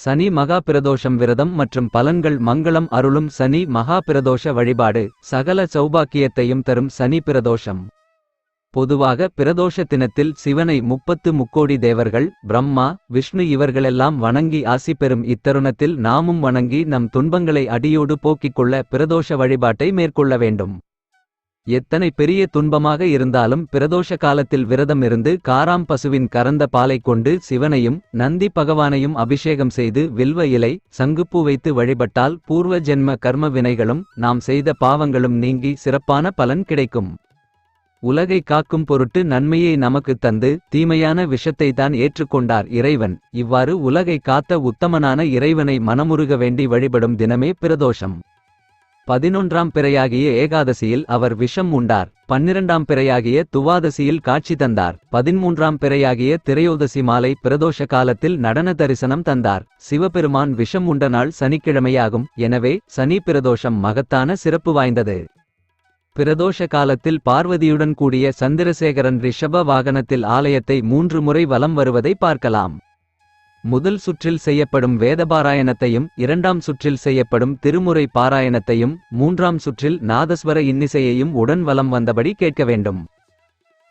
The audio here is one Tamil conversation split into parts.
சனி மகா பிரதோஷம் விரதம் மற்றும் பலன்கள் மங்களம் அருளும் சனி மகா பிரதோஷ வழிபாடு சகல சௌபாக்கியத்தையும் தரும் சனி பிரதோஷம். பொதுவாக பிரதோஷ தினத்தில் சிவனை முப்பத்து முக்கோடி தேவர்கள் பிரம்மா விஷ்ணு இவர்களெல்லாம் வணங்கி ஆசி பெறும் இத்தருணத்தில் நாமும் வணங்கி நம் துன்பங்களை அடியோடு போக்கிக் கொள்ள பிரதோஷ வழிபாட்டை மேற்கொள்ள வேண்டும். எத்தனை பெரிய துன்பமாக இருந்தாலும் பிரதோஷ காலத்தில் விரதம் இருந்து காராம் பசுவின் கறந்த பாலைக் கொண்டு சிவனையும் நந்தி பகவானையும் அபிஷேகம் செய்து வில்வ இலை சங்குப்பூ வைத்து வழிபட்டால் பூர்வ ஜென்ம கர்ம வினைகளும் நாம் செய்த பாவங்களும் நீங்கி சிறப்பான பலன் கிடைக்கும். உலகை காக்கும் பொருட்டு நன்மையை நமக்குத் தந்து தீமையான விஷத்தை தான் ஏற்றுக்கொண்டார் இறைவன். இவ்வாறு உலகை காத்த உத்தமனான இறைவனை மனமுருக வேண்டி வழிபடும் தினமே பிரதோஷம். பதினொன்றாம் பிறையாகிய ஏகாதசியில் அவர் விஷம் உண்டார். பன்னிரண்டாம் பிறையாகிய துவாதசியில் காட்சி தந்தார். பதிமூன்றாம் பிறையாகிய திரையோதசி மாலை பிரதோஷ காலத்தில் நடன தரிசனம் தந்தார். சிவபெருமான் விஷம் உண்ட நாள் சனிக்கிழமையாகும். எனவே சனி பிரதோஷம் மகத்தான சிறப்பு வாய்ந்தது. பிரதோஷ காலத்தில் பார்வதியுடன் கூடிய சந்திரசேகரன் ரிஷப வாகனத்தில் ஆலயத்தை மூன்று முறை வலம் வருவதை பார்க்கலாம். முதல் சுற்றில் செய்யப்படும் வேதபாராயணத்தையும் இரண்டாம் சுற்றில் செய்யப்படும் திருமுறை பாராயணத்தையும் மூன்றாம் சுற்றில் நாதஸ்வர இன்னிசையையும் உடன் வலம் வந்தபடி கேட்க வேண்டும்.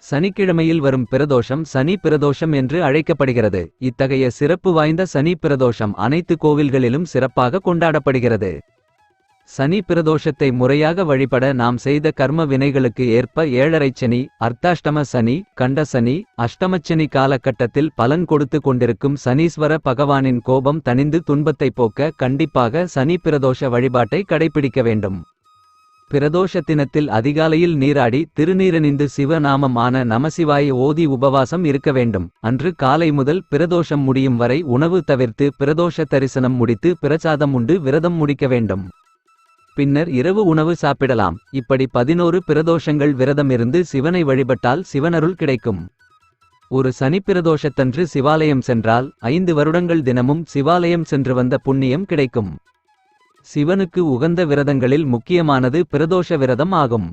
சனிக்கிழமையில் வரும் பிரதோஷம் சனி பிரதோஷம் என்று அழைக்கப்படுகிறது. இத்தகைய சிறப்பு வாய்ந்த சனி பிரதோஷம் அனைத்து கோவில்களிலும் சிறப்பாக கொண்டாடப்படுகிறது. சனி பிரதோஷத்தை முறையாக வழிபட நாம் செய்த கர்ம வினைகளுக்கு ஏற்ப ஏழரைச் சனி அர்த்தாஷ்டம சனி கண்ட சனி அஷ்டமச்சனி காலகட்டத்தில் பலன் கொடுத்து கொண்டிருக்கும் சனீஸ்வர பகவானின் கோபம் தணிந்து துன்பத்தை போக்க கண்டிப்பாக சனி பிரதோஷ வழிபாட்டை கடைபிடிக்க வேண்டும். பிரதோஷ தினத்தில் அதிகாலையில் நீராடி திருநீரணிந்து சிவநாமம் ஆன நமசிவாய ஓதி உபவாசம் இருக்க வேண்டும். அன்று காலை முதல் பிரதோஷம் முடியும் வரை உணவு தவிர்த்து பிரதோஷ தரிசனம் முடித்து பிரசாதம் உண்டு விரதம் முடிக்க வேண்டும். பின்னர் இரவு உணவு சாப்பிடலாம். இப்படி பதினோரு பிரதோஷங்கள் விரதமிருந்து சிவனை வழிபட்டால் சிவனருள் கிடைக்கும். ஒரு சனிப்பிரதோஷத்தன்று சிவாலயம் சென்றால் ஐந்து வருடங்கள் தினமும் சிவாலயம் சென்று வந்த புண்ணியம் கிடைக்கும். சிவனுக்கு உகந்த விரதங்களில் முக்கியமானது பிரதோஷ விரதம் ஆகும்.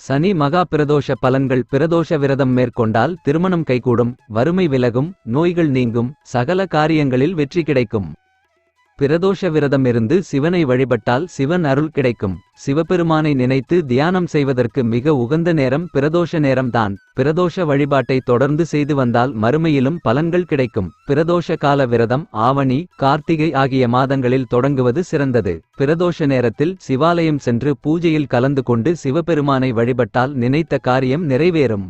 சனி மகா பிரதோஷ பலன்கள் பிரதோஷ விரதம் மேற்கொண்டால் திருமணம் கைகூடும் வறுமை விலகும் நோய்கள் நீங்கும் சகல காரியங்களில் வெற்றி கிடைக்கும். பிரதோஷ விரதம் இருந்து சிவனை வழிபட்டால் சிவன் அருள் கிடைக்கும். சிவபெருமானை நினைத்து தியானம் செய்வதற்கு மிக உகந்த நேரம் பிரதோஷ நேரம்தான். பிரதோஷ வழிபாட்டை தொடர்ந்து செய்து வந்தால் மறுமையிலும் பலன்கள் கிடைக்கும். பிரதோஷ கால விரதம் ஆவணி கார்த்திகை ஆகிய மாதங்களில் தொடங்குவது சிறந்தது. பிரதோஷ நேரத்தில் சிவாலயம் சென்று பூஜையில் கலந்து கொண்டு சிவபெருமானை வழிபட்டால் நினைத்த காரியம் நிறைவேறும்.